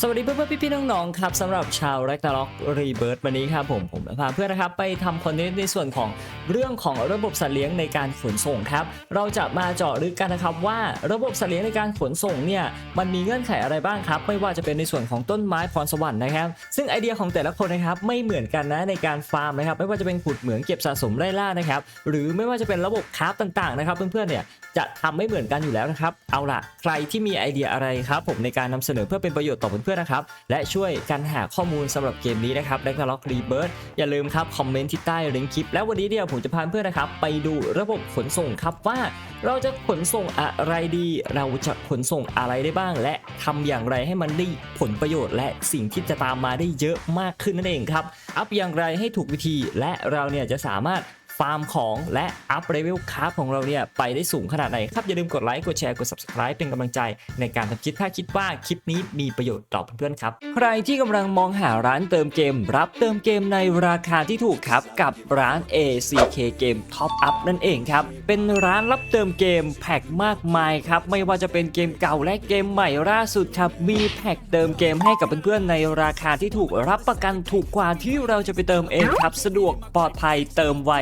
สวัสดีเพื่อนๆพี่ๆน้องๆครับสำหรับชาวแร็กนาร็อกรีเบิร์ตวันนี้ครับผมผมจะพาเพื่อนนะครับไปทำคอนเทนต์ในส่วนของเรื่องของระบบสัตว์เลี้ยงในการขนส่งครับ เราจะมาเจาะลึกกันนะครับว่าระบบสัตว์เลี้ยงในการขนส่งเนี่ยมันมีเงื่อนไขอะไรบ้างครับ ไม่ว่าจะเป็นในส่วนของต้นไม้พรสวรรค์นะครับ ซึ่งไอเดียของแต่ละคนนะครับไม่เหมือนกันนะในการฟาร์มนะครับ ไม่ว่าจะเป็นขุดเหมืองเก็บสะสมไร่ล่านะครับหรือไม่ว่าจะเป็นระบบคราฟต่างๆนะครับ เพื่อนๆเนี่ยจะทำไม่เหมือนกันอยู่แล้วนะครับเอาล่ะใครที่มีไอเดียอะไรครับผมในการนำเสนอเพื่อเป็นประโยชน์ต่อพื่อนๆนะครับ และช่วยกันหาข้อมูลสำหรับเกมนี้นะครับ d a g n a r o k Rebirth อย่าลืมครับคอมเมนต์ที่ใต้ลิงก์คลิป แล้ววันนี้เนี่ยผมจะพาเพื่อนนะครับไปดูระบบขนส่งครับว่าเราจะขนส่งอะไรดี เราจะขนส่งอะไรได้บ้าง และทำอย่างไรให้มันได้ผลประโยชน์ และสิ่งที่จะตามมาได้เยอะมากขึ้นนั่นเองครับ อัพอย่างไรให้ถูกวิธีและเราเนี่ยจะสามารถ ฟาร์มของและอัพเลเวลคราฟของเราเนี่ยไปได้สูงขนาดไหนครับ อย่าลืมกดไลค์กดแชร์กด subscribe เป็นกำลังใจในการทำคลิปถ้าคิดว่าคลิปนี้มีประโยชน์ต่อเพื่อนๆครับ ใครที่กำลังมองหาร้านเติมเกม รับเติมเกมในราคาที่ถูกครับ กับร้าน ACK Game Top Up นั่นเองครับ เป็นร้านรับเติมเกมแพ็คมากมายครับไม่ว่าจะเป็นเกมเก่าและเกมใหม่ล่าสุดครับมีแพ็คเติมเกมให้กับเพื่อนๆในราคาที่ถูกรับประกันถูกกว่าที่เราจะไปเติมเองครับสะดวกปลอดภัยเติมไว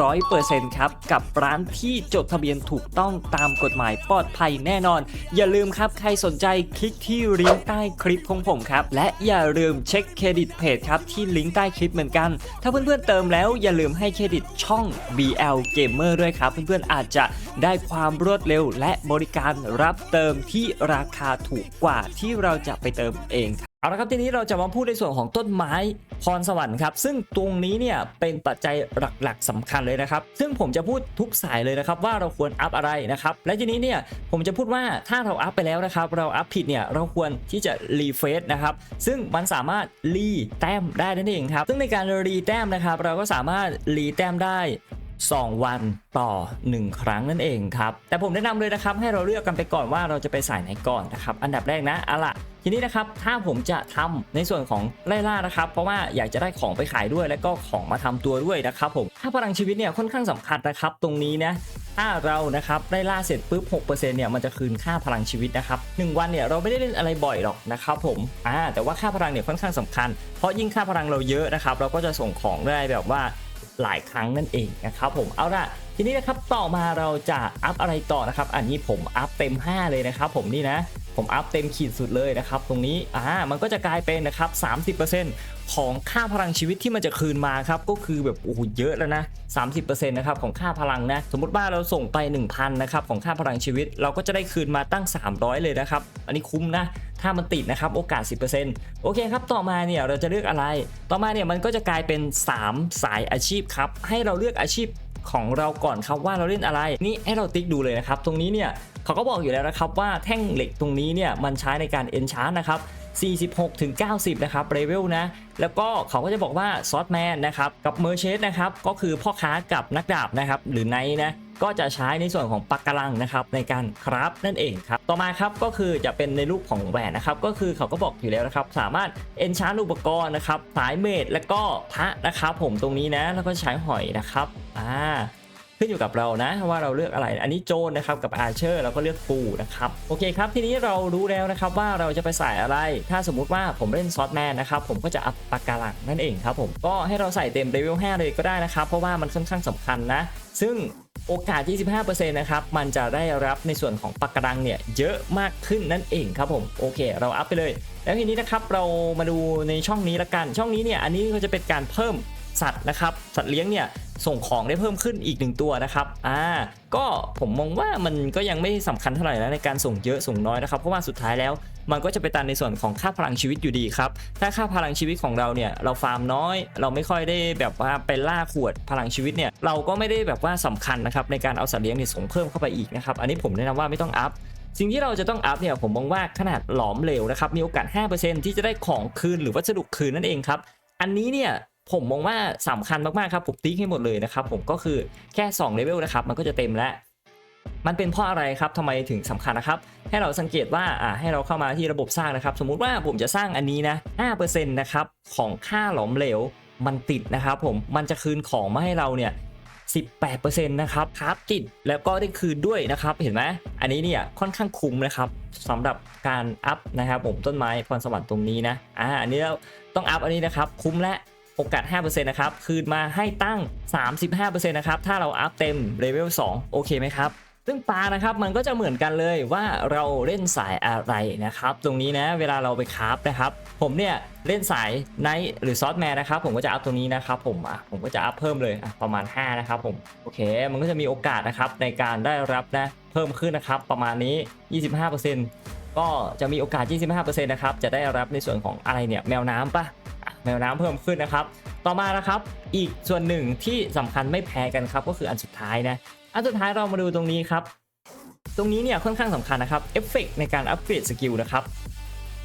ร้อยเปอร์เซ็นต์ครับ กับร้านที่จดทะเบียนถูกต้องตามกฎหมายปลอดภัยแน่นอน อย่าลืมครับใครสนใจคลิกที่ลิงก์ใต้คลิปของผมครับ และอย่าลืมเช็คเครดิตเพจครับที่ลิงก์ใต้คลิปเหมือนกัน ถ้าเพื่อนๆเติมแล้วอย่าลืมให้เครดิตช่อง BL Gamer ด้วยครับ เพื่อนๆอาจจะได้ความรวดเร็ว และบริการรับเติมที่ราคาถูกกว่าที่เราจะไปเติมเองครับ เอาละครับทีนี้เราจะมาพูดในส่วนของต้นไม้พรสวรรค์ครับซึ่งตรงนี้เนี่ยเป็นปัจจัยหลักๆสำคัญเลยนะครับ ซึ่งผมจะพูดทุกสายเลยนะครับ ว่าเราควรอัพอะไรนะครับ และทีนี้เนี่ยผมจะพูดว่าถ้าเราอัพไปแล้วนะครับ เราอัพผิดเนี่ยเราควรที่จะรีเฟซนะครับซึ่งมันสามารถรีแต้มได้นั่นเองครับซึ่งในการรีแต้มนะครับ เราก็สามารถรีแต้มได้ 2 วันต่อ 1 ครั้งนั่นเองครับ แต่ผมแนะนำเลยนะครับให้เราเลือกกันไปก่อนว่าเราจะไปสายไหนก่อนนะครับ อันดับแรกนะอาล่ะทีนี้นะครับถ้าผมจะทำในส่วนของไล่ล่านะครับ เพราะว่าอยากจะได้ของไปขายด้วย แล้วก็ของมาทำตัวด้วยนะครับผมถ้าพลังชีวิตเนี่ยค่อนข้างสำคัญนะครับ ตรงนี้นะถ้าเรานะครับได้ล่าเสร็จปุ๊บ 6%เนี่ยมันจะคืนค่าพลังชีวิตนะครับหนึ่งวันเนี่ยเราไม่ได้เล่นอะไรบ่อยหรอกนะครับผมอ่าแต่ว่าค่าพลังเนี่ยค่อนข้างสำคัญ เพราะยิ่งค่าพลังเราเยอะนะครับเราก็จะส่งของได้แบบว่า หลายครั้งนั่นเองนะครับผมเอาละทีนี้นะครับต่อมาเราจะอัพอะไรต่อนะครับ อันนี้ผมอัพเต็ม 5 เลยนะครับผมนี่นะผมอัพเต็มขีดสุดเลยนะครับตรงนี้อ่ามันก็จะกลายเป็นนะครับ30%ของค่าพลังชีวิตที่มันจะคืนมาครับก็คือแบบโอ้โหเยอะแล้วนะ30%นะครับของค่าพลังนะสมมติว่าเราส่งไป 1,000นะครับของค่าพลังชีวิต เราก็จะได้คืนมาตั้ง 300 เลยนะครับ อันนี้คุ้มนะ ถ้ามันติดนะครับโอกาส 10%โอเคครับต่อมาเนี่ยเราจะเลือกอะไร ต่อมาเนี่ยมันก็จะกลายเป็น 3 สายอาชีพครับให้เราเลือกอาชีพของเราก่อนครับว่าเราเล่นอะไรนี่ให้เราติ๊กดูเลยนะครับตรงนี้เนี่ยเขาก็บอกอยู่แล้วนะครับว่าแท่งเหล็กตรงนี้เนี่ยมันใช้ในการเอนชาร์นะครับ46ถึง90 นะครับเลเวลนะ แล้วก็เขาก็จะบอกว่าซอสแมนนะครับ กับเมอร์เชสนะครับ ก็คือพ่อค้ากับนักดาบนะครับ หรือไนท์นะ ก็จะใช้ในส่วนของปากการังนะครับในการคราฟนั่นเองครับต่อมาครับก็คือจะเป็นในรูปของแหวนนะครับก็คือเขาก็บอกอยู่แล้วนะครับสามารถเอนชานอุปกรณ์นะครับสายเมดแล้วก็พระนะครับผมตรงนี้นะแล้วก็ใช้หอยนะครับอ่าขึ้นอยู่กับเรานะว่าเราเลือกอะไร อันนี้โจนนะครับกับอาร์เชอร์เราก็เลือกปูนะครับโอเคครับทีนี้เรารู้แล้วนะครับว่าเราจะไปใส่อะไร ถ้าสมมุติว่าผมเล่นซอสแมนนะครับผมก็จะอัพปากการังนั่นเองครับผมก็ให้เราใส่เต็มเลเวล5เลยก็ได้นะครับ เพราะว่ามันค่อนข้างสำคัญนะ ซึ่ง โอกาส 25%นะครับ มันจะได้รับในส่วนของปากการังเนี่ยเยอะมากขึ้นนั่นเองครับผม โอเค เราอัพไปเลย แล้วทีนี้นะครับ เรามาดูในช่องนี้ละกัน ช่องนี้เนี่ย อันนี้ก็จะเป็นการเพิ่มสัตว์นะครับ สัตว์เลี้ยงเนี่ยส่งของได้เพิ่มขึ้นอีกหนึ่งตัวนะครับ อ่า ก็ผมมองว่ามันก็ยังไม่สำคัญเท่าไหร่นะในการส่งเยอะส่งน้อยนะครับ เพราะว่าสุดท้ายแล้ว มันก็จะไปตันในส่วนของค่าพลังชีวิตอยู่ดีครับถ้าค่าพลังชีวิตของเราเนี่ยเราฟาร์มน้อย เราไม่ค่อยได้แบบว่าไปล่าขวดพลังชีวิตเนี่ยเราก็ไม่ได้แบบว่าสำคัญนะครับในการเอาสัตว์เลี้ยงเนี่ยส่งเพิ่มเข้าไปอีกนะครับอันนี้ผมแนะนำว่าไม่ต้องอัพสิ่งที่เราจะต้องอัพเนี่ยผมมองว่าขนาดหลอมเหลวนะครับมีโอกาส 5%ที่จะได้ของคืนหรือวัสดุคืนนั่นเองครับอันนี้เนี่ยผมมองว่าสำคัญมากๆครับผมติ๊กให้หมดเลยนะครับผมก็คือแค่2เลเวลนะครับมันก็จะเต็มแล้ว มันเป็นเพราะอะไรครับทำไมถึงสำคัญนะครับ ให้เราสังเกตว่าอ่าให้เราเข้ามาที่ระบบสร้างนะครับ สมมุติว่าผมจะสร้างอันนี้นะ5%นะครับของค่าหลอมเหลวมันติดนะครับผมมันจะคืนของมาให้เราเนี่ย18%นะครับครับติดแล้วก็ได้คืนด้วยนะครับ เห็นไหมอันนี้เนี่ยค่อนข้างคุ้มนะครับสำหรับการอัพนะครับผมต้นไม้พรสวรรค์ตรงนี้นะอ่าอันนี้เราต้องอัพอันนี้นะครับคุ้มและโอกาส 5%นะครับ คืนมาให้ตั้ง 35%นะครับ ถ้าเราอัพเต็มเลเวล 2 โอเคไหมครับ ซึ่งปลานะครับมันก็จะเหมือนกันเลยว่าเราเล่นสายอะไรนะครับ ตรงนี้นะเวลาเราไปคราฟนะครับ ผมเนี่ยเล่นสายไนท์หรือซอสแมนนะครับ ผมก็จะอัพตรงนี้นะครับผมอะผมก็จะอัพเพิ่มเลยอะประมาณ 5 นะครับผมโอเค มันก็จะมีโอกาสนะครับในการได้รับนะเพิ่มขึ้นนะครับประมาณนี้ 25%ก็จะมีโอกาส 25%นะครับจะได้รับในส่วนของอะไรเนี่ยแมวน้ำปะอะแมวน้ำเพิ่มขึ้นนะครับ ต่อมานะครับ อีกส่วนหนึ่งที่สำคัญไม่แพ้กันครับ ก็คืออันสุดท้ายนะ อันสุดท้ายเรามาดูตรงนี้ครับ ตรงนี้เนี่ยค่อนข้างสำคัญนะครับเอฟเฟกในการอัปเกรดสกิลนะครับ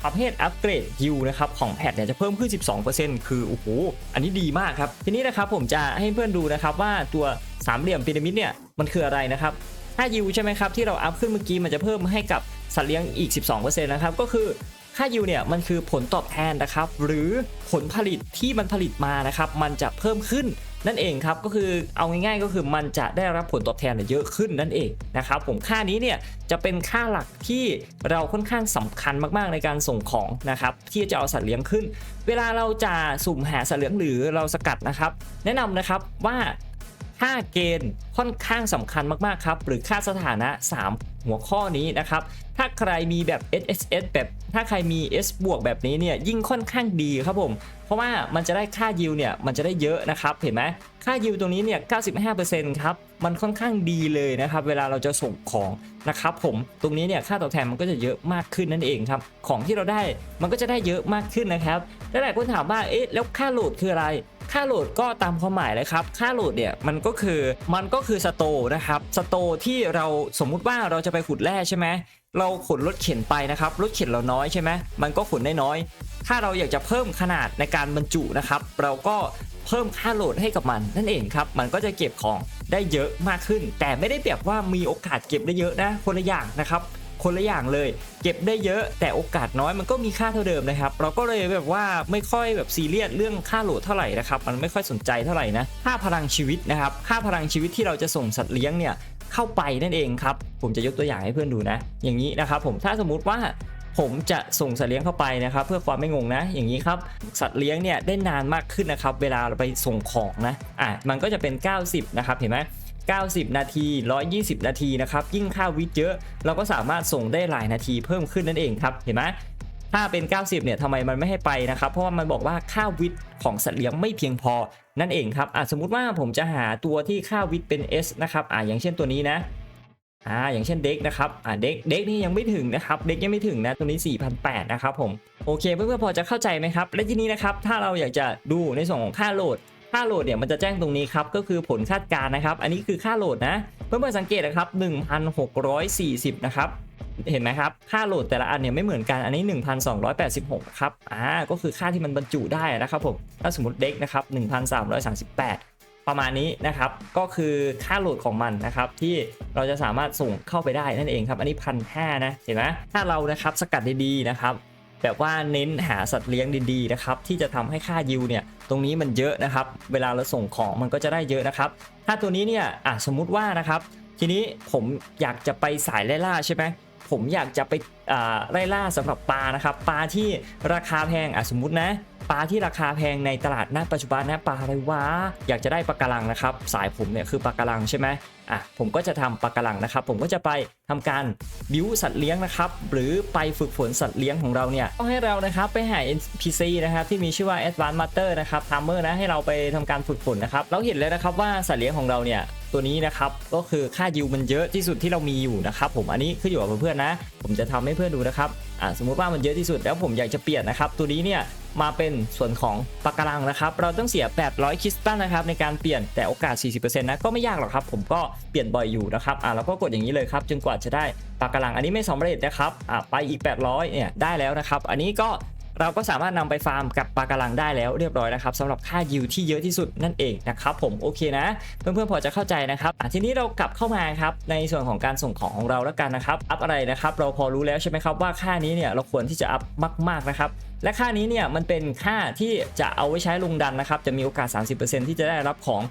ประเภทอัปเกรดยิวนะครับของแพทเนี่ยจะเพิ่มขึ้น 12%คือโอ้โหอันนี้ดีมากครับ ทีนี้นะครับผมจะให้เพื่อนดูนะครับว่าตัวสามเหลี่ยมพีระมิดเนี่ยมันคืออะไรนะครับถ้ายิวใช่ไหมครับที่เราอัพขึ้นเมื่อกี้มันจะเพิ่มให้กับสัตว์เลี้ยงอีก 12%นะครับก็คือ ค่ายิวเนี่ยมันคือผลตอบแทนนะครับ หรือผลผลิตที่มันผลิตมานะครับ มันจะเพิ่มขึ้นนั่นเองครับก็คือเอาง่ายๆก็คือมันจะได้รับผลตอบแทนเยอะขึ้นนั่นเองนะครับผมค่านี้เนี่ยจะเป็นค่าหลักที่เราค่อนข้างสำคัญมากๆในการส่งของนะครับที่จะเอาสัตว์เลี้ยงขึ้น เวลาเราจะสุ่มหาสัตว์เลี้ยงหรือเราสกัดนะครับ แนะนำนะครับว่า ค่าเกณฑ์ค่อนข้างสำคัญมากๆครับ หรือค่าสถานะ 3 หัวข้อนี้นะครับ ถ้าใครมีแบบ SSS แบบถ้าใครมี S บวกแบบนี้เนี่ยยิ่งค่อนข้างดีครับผม เพราะว่ามันจะได้ค่ายิวเนี่ยมันจะได้เยอะนะครับเห็นไหมค่ายิวตรงนี้เนี่ย 95%ครับ มันค่อนข้างดีเลยนะครับ เวลาเราจะส่งของนะครับผม ตรงนี้เนี่ย ค่าตอบแทนมันก็จะเยอะมากขึ้นนั่นเองครับ ของที่เราได้มันก็จะได้เยอะมากขึ้นนะครับ หลายคนถามว่า เอ๊ะ แล้วค่าโหลดคืออะไร ค่าโหลดก็ตามความหมายเลยครับ ค่าโหลดเนี่ยมันก็คือมันก็คือสโตนะครับสโตที่เราสมมุติว่าเราจะไปขุดแร่ใช่ไหมเราขนรถเข็นไปนะครับรถเข็นเราน้อยใช่ไหมมันก็ขนได้น้อย ถ้าเราอยากจะเพิ่มขนาดในการบรรจุนะครับ เราก็เพิ่มค่าโหลดให้กับมันนั่นเองครับ มันก็จะเก็บของได้เยอะมากขึ้น แต่ไม่ได้แบบว่ามีโอกาสเก็บได้เยอะนะคนละอย่างนะครับ คนละอย่างเลย เก็บได้เยอะแต่โอกาสน้อยมันก็มีค่าเท่าเดิมนะครับ เราก็เลยแบบว่าไม่ค่อยแบบซีเรียสเรื่องค่าโหลดเท่าไหร่นะครับมันไม่ค่อยสนใจเท่าไหร่นะค่าพลังชีวิตนะครับค่าพลังชีวิตที่เราจะส่งสัตว์เลี้ยงเนี่ยเข้าไปนั่นเองครับผมจะยกตัวอย่างให้เพื่อนดูนะ อย่างนี้นะครับผมถ้าสมมุติว่าผมจะส่งสัตว์เลี้ยงเข้าไปนะครับเพื่อความไม่งงนะ อย่างนี้ครับสัตว์เลี้ยงเนี่ยได้นานมากขึ้นนะครับเวลาเราไปส่งของนะอะมันก็จะเป็น 90นะครับเห็นไหม 90 นาที 120 นาทีนะครับยิ่งค่าวิทย์เยอะ เราก็สามารถส่งได้หลายนาทีเพิ่มขึ้นนั่นเองครับเห็นไหมถ้าเป็น 90 เนี่ยทำไมมันไม่ให้ไปนะครับ เพราะว่ามันบอกว่าค่าวิทย์ของสัตว์เลี้ยงไม่เพียงพอ นั่นเองครับอะสมมุติว่าผมจะหาตัวที่ค่าวิทย์เป็น S นะครับอะอย่างเช่นตัวนี้นะอ่าอย่างเช่นเด็กนะครับอ่าเด็กเด็กนี่ยังไม่ถึงนะครับเด็กยังไม่ถึงนะตัวนี้ 4,800 นะครับผมโอเคเพื่อนๆพอจะเข้าใจไหมครับ และทีนี้นะครับถ้าเราอยากจะดูในส่วนของค่าโหลด ค่าโหลดเนี่ยมันจะแจ้งตรงนี้ครับก็คือผลคาดการณ์นะครับ อันนี้คือค่าโหลดนะ เพื่อนๆสังเกตนะครับ 1,640 นะครับเห็นไหมครับ ค่าโหลดแต่ละอันเนี่ยไม่เหมือนกัน อันนี้ 1,286 ครับ อ่า ก็คือค่าที่มันบรรจุได้นะครับผม ถ้าสมมติเด็กนะครับ 1,338 ประมาณนี้นะครับ ก็คือค่าโหลดของมันนะครับ ที่เราจะสามารถส่งเข้าไปได้นั่นเองครับ อันนี้พันห้านะ เห็นไหมถ้าเรานะครับสกัดดีๆนะครับ แบบว่าเน้นหาสัตว์เลี้ยงดีๆนะครับที่จะทำให้ค่ายิวเนี่ยตรงนี้มันเยอะนะครับ เวลาเราส่งของมันก็จะได้เยอะนะครับ ถ้าตัวนี้เนี่ยอะสมมุติว่านะครับ ทีนี้ผมอยากจะไปสายไล่ล่าใช่ไหมผมอยากจะไปอ่าไล่ล่าสำหรับปลานะครับ ปลาที่ราคาแพงอะสมมตินะ ปลาที่ราคาแพงในตลาดณปัจจุบันนะปลาอะไรวะอยากจะได้ปลากระลังนะครับ สายผมเนี่ยคือปลากระลังใช่ไหมอะผมก็จะทำปลากระลังนะครับ ผมก็จะไปทำการบิวสัตว์เลี้ยงนะครับ หรือไปฝึกฝนสัตว์เลี้ยงของเราเนี่ยต้องให้เรานะครับไปหา NPC นะครับที่มีชื่อว่า Advanced Master นะครับ Tamer นะให้เราไปทำการฝึกฝนนะครับเราเห็นแล้วนะครับว่าสัตว์เลี้ยงของเราเนี่ย ตัวนี้นะครับก็คือค่ายิวมันเยอะที่สุดที่เรามีอยู่นะครับผมอันนี้ขึ้นอยู่กับเพื่อนๆนะ ผมจะทำให้เพื่อนดูนะครับอ่าสมมุติว่ามันเยอะที่สุดแล้วผมอยากจะเปลี่ยนนะครับตัวนี้เนี่ยมาเป็นส่วนของปากการังนะครับ เราต้องเสีย 800 คริสตัลนะครับในการเปลี่ยนแต่โอกาส 40%นะก็ไม่ยากหรอกครับผมก็เปลี่ยนบ่อยอยู่นะครับอ่าแล้วก็กดอย่างนี้เลยครับจนกว่าจะได้ปากการังอันนี้ไม่สำเร็จนะครับอ่าไปอีก 800เนี่ยได้แล้วนะครับ อันนี้ก็ เราก็สามารถนำไปฟาร์มกับปลากระลังได้แล้วเรียบร้อยนะครับสำหรับค่ายิวที่เยอะที่สุดนั่นเองนะครับผมโอเคนะเพื่อนๆพอจะเข้าใจนะครับทีนี้เรากลับเข้ามาครับในส่วนของการส่งของของเราแล้วกันนะครับอัพอะไรนะครับเราพอรู้แล้วใช่ไหมครับว่าค่านี้เนี่ยเราควรที่จะอัพมากๆนะครับและค่านี้เนี่ยมันเป็นค่าที่จะเอาไว้ใช้ลงดันนะครับจะมีโอกาส 30%ที่จะได้รับของ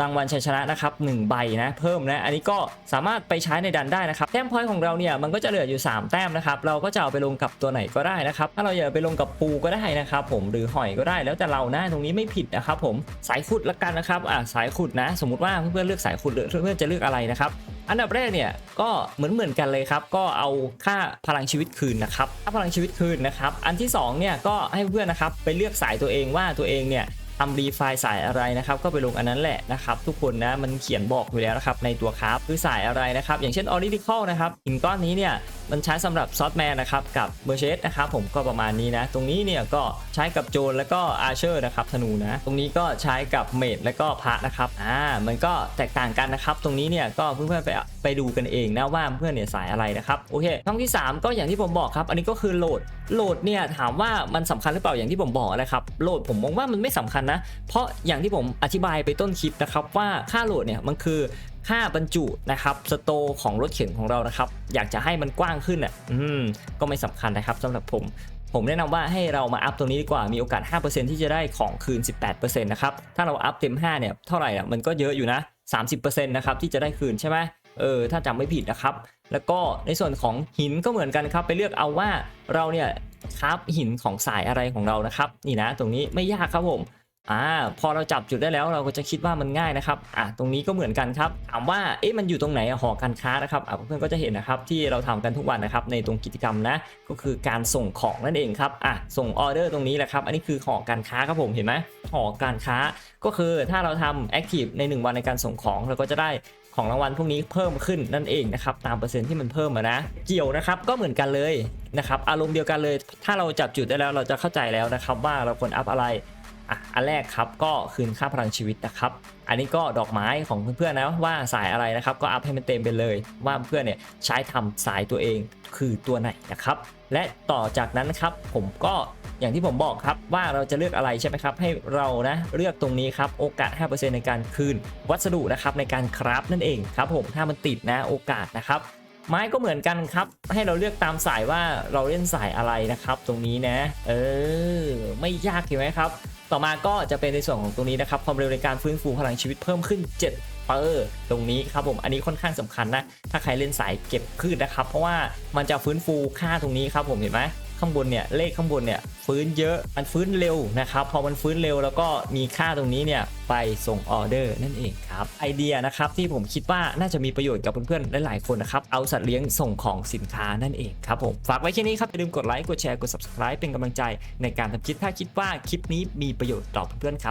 รางวัลชัยชนะนะครับ1ใบนะเพิ่มนะอันนี้ก็สามารถไปใช้ในดันได้นะครับแต้มพอยต์ของเราเนี่ยมันก็จะเหลืออยู่ 3 แต้มนะครับเราก็จะเอาไปลงกับตัวไหนก็ได้นะครับถ้าเราอยากไปลงกับปูก็ได้นะครับผมหรือหอยก็ได้แล้วแต่เรานะตรงนี้ไม่ผิดนะครับผมสายขุดละกันนะครับอะสายขุดนะ สมมติว่าเพื่อนเลือกสายขุดหรือเพื่อนจะเลือกอะไรนะครับอันดับแรกเนี่ยก็เหมือนเหมือนกันเลยครับ ก็เอาค่าพลังชีวิตคืนนะครับค่าพลังชีวิตคืนนะครับ อันที่สองเนี่ยก็ให้เพื่อนนะครับไปเลือกสายตัวเองว่าตัวเองเนี่ย ทำรีไฟล์สายอะไรนะครับก็ไปลงอันนั้นแหละนะครับทุกคนนะมันเขียนบอกอยู่แล้วนะครับในตัวครับคือสายอะไรนะครับอย่างเช่นออริจิคอลนะครับหินก้อนนี้เนี่ย มันใช้สำหรับซอสแมนนะครับกับเบอร์เชสนะครับผมก็ประมาณนี้นะ ตรงนี้เนี่ยก็ใช้กับโจนแล้วก็อาเชอร์นะครับธนูนะ ตรงนี้ก็ใช้กับเมดแล้วก็พระนะครับอ่ามันก็แตกต่างกันนะครับ ตรงนี้เนี่ยก็เพื่อนๆไปไปดูกันเองนะว่าเพื่อนเนี่ยสายอะไรนะครับโอเคช่องที่ 3 ก็อย่างที่ผมบอกครับ อันนี้ก็คือโหลดโหลดเนี่ยถามว่ามันสำคัญหรือเปล่าอย่างที่ผมบอกนะครับโหลดผมมองว่ามันไม่สำคัญนะ เพราะอย่างที่ผมอธิบายไปต้นคลิปนะครับว่าค่าโหลดเนี่ยมันคือ ค่าบรรจุนะครับสโตของรถเข็นของเรานะครับ อยากจะให้มันกว้างขึ้นอะอืมก็ไม่สำคัญนะครับสำหรับผม ผมแนะนำว่าให้เรามาอัพตรงนี้ดีกว่ามีโอกาส 5%ที่จะได้ของคืน 18%นะครับถ้าเราอัพเต็ม 5 เนี่ยเท่าไหร่อะมันก็เยอะอยู่นะ 30%นะครับที่จะได้คืนใช่ไหมเออถ้าจำไม่ผิดนะครับ แล้วก็ในส่วนของหินก็เหมือนกันครับ ไปเลือกเอาว่าเราเนี่ยครับหินของสายอะไรของเรานะครับ นี่นะ ตรงนี้ไม่ยากครับผม อ่าพอเราจับจุดได้แล้วเราก็จะคิดว่ามันง่ายนะครับอะตรงนี้ก็เหมือนกันครับถามว่าเอ๊ะมันอยู่ตรงไหนหอการค้านะครับอะเพื่อนๆก็จะเห็นนะครับที่เราทำกันทุกวันนะครับในตรงกิจกรรมนะก็คือการส่งของนั่นเองครับอะส่งออเดอร์ตรงนี้แหละครับอันนี้คือหอการค้าครับผมเห็นไหมหอการค้า ก็คือถ้าเราทำแอคทีฟใน 1 วันในการส่งของเราก็จะได้ของรางวัลพวกนี้เพิ่มขึ้นนั่นเองนะครับตามเปอร์เซ็นต์ที่มันเพิ่มมานะ เกี่ยวนะครับก็เหมือนกันเลยนะครับอารมณ์เดียวกันเลย ถ้าเราจับจุดได้แล้วเราจะเข้าใจแล้วนะครับว่าเราควรอัพอะไร อะอันแรกครับก็คืนค่าพลังชีวิตนะครับ อันนี้ก็ดอกไม้ของเพื่อนๆนะว่าสายอะไรนะครับ ก็อัพให้มันเต็มไปเลย ว่าเพื่อนเนี่ยใช้ทำสายตัวเองคือตัวไหนนะครับ และต่อจากนั้นครับผมก็อย่างที่ผมบอกครับว่าเราจะเลือกอะไรใช่ไหมครับ ให้เรานะเลือกตรงนี้ครับโอกาส 5%ในการคืนวัสดุนะครับในการคราฟนั่นเองครับผมถ้ามันติดนะโอกาสนะครับไม้ก็เหมือนกันครับ ให้เราเลือกตามสายว่าเราเล่นสายอะไรนะครับ ตรงนี้นะ เออ ไม่ยากเห็นไหมครับ ต่อมาก็จะเป็นในส่วนของตรงนี้นะครับความเร็วในการฟื้นฟูพลังชีวิตเพิ่มขึ้น7เปอร์ตรงนี้ครับผมอันนี้ค่อนข้างสำคัญนะ ถ้าใครเล่นสายเก็บพืชนะครับ เพราะว่ามันจะฟื้นฟูค่าตรงนี้ครับผมเห็นไหม ข้างบนเนี่ยเลขข้างบนเนี่ยฟื้นเยอะมันฟื้นเร็วนะครับพอมันฟื้นเร็วแล้วก็มีค่าตรงนี้เนี่ยไปส่งออเดอร์นั่นเองครับไอเดียนะครับที่ผมคิดว่าน่าจะมีประโยชน์กับเพื่อนๆหลายๆคนนะครับเอาสัตว์เลี้ยงส่งของสินค้านั่นเองครับผมฝากไว้แค่นี้ครับอย่าลืมกดไลค์กดแชร์กด subscribe เป็นกำลังใจในการทำคลิปถ้าคิดว่าคลิปนี้มีประโยชน์ต่อเพื่อนๆครับ